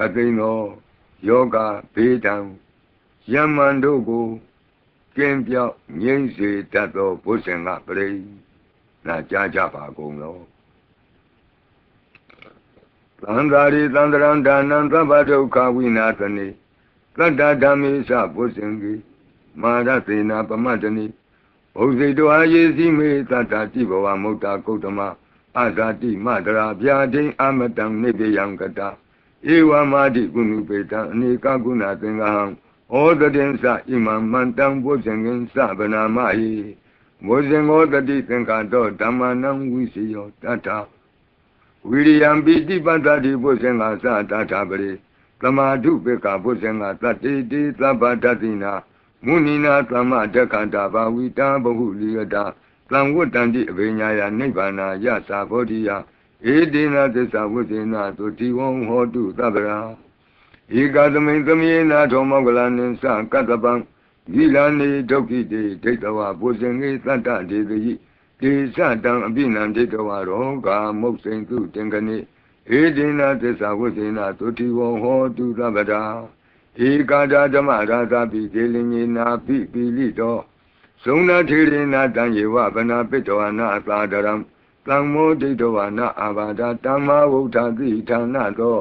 ခတ်သိမ်းသောယောဂဘေးဒဏ်ယမန်တို့ကိုကင်းပြောက်ငြိမ့်စေတတ်သောဘုဇင်ကပရိနာကြားကြပါကုန်လောသံဃာရိသန္တရံဒါနံသဗ္ဗဒုက္ခဝိနာသနေသတ္တဓမ္မေသဘုဇင်ကြီးမာရသေနာပမတ္တနိဘုဇိတောအာယေစီမေသတ္တတိဘဝမုတ်တာကုတ္တမအာဇာတိမတရာဗျာဒိအမတံနိဗ္ဗယံကတာ ဧဝမာတိကုဏုပေတံအနေကကုဏသင်္ဃဟံဩတတင်္စဣမံမန္တံဘုဇင်ငင်္စဗနာမဟိဘုဇင်ဩတတိသင်္ဃတောဓမ္မနံဝိစီယောတတဝိရိယံပိတိပတ္တိဘုဇင်္ဂသတတပရိသမာဓုပေကဘုဇင်္ဂသတ္တိတိသဗ္ဗတတိနာမုနိနာသမ္မတက္ခန္တာဘာဝိတာဘဟုလိယတာသံဝတ္တန္တိအဘိညာယနိဗ္ဗာနာယသာဘောဓိယ ဧတေနသစ္စာဝိသေနသုတိဝံဟောတုသဗ္ဗရာဧကသမိန်သမေနာထောမောကလနိသကတ္တပံဒီလနေဒုက္ခိတေဒိဋ္ဌဝဘုဇင်္ဂေသတ္တဒေတိဒေသတံအပိနံဒိဋ္ဌဝရောဂာမုတ်စိန်တုတင်္ကနိဧတေနသစ္စာဝိသေနသုတိဝံဟောတုသဗ္ဗရာဧကာဒဓမ္မရာသပိဒေလင်ညေနာပိပိလိတောသုံးနာထေရနာတံယေဝဗနာပိတောနာသာဒရံ တံမောဒိတောဝနာအာဘာဒတမ္မာဝုဋ္ဌတိဌာနသော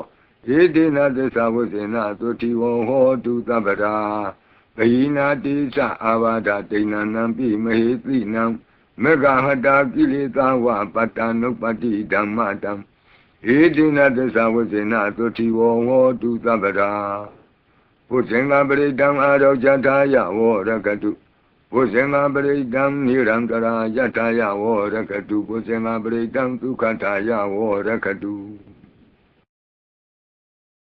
ဧတေနသစ္စာဝိသေနသုတိဝံဟောတုသဗ္ဗရာဘယိနာတိသအာဘာဒဒိဏနံပိမဟေတိနံမေဃဟတာကိလေသာဝပတ္တနုပတိဓမ္မတံဧတေနသစ္စာဝိသေနသုတိဝံဟောတုသဗ္ဗရာဘုဇင်္ဂပရိတံအာရောဇထာယဝရကတု ဘုဇင်္ဂပရိတံနိရံတရာယထာယဝရကတုဘုဇင်္ဂပရိတံဒုက္ခထာယဝရကတု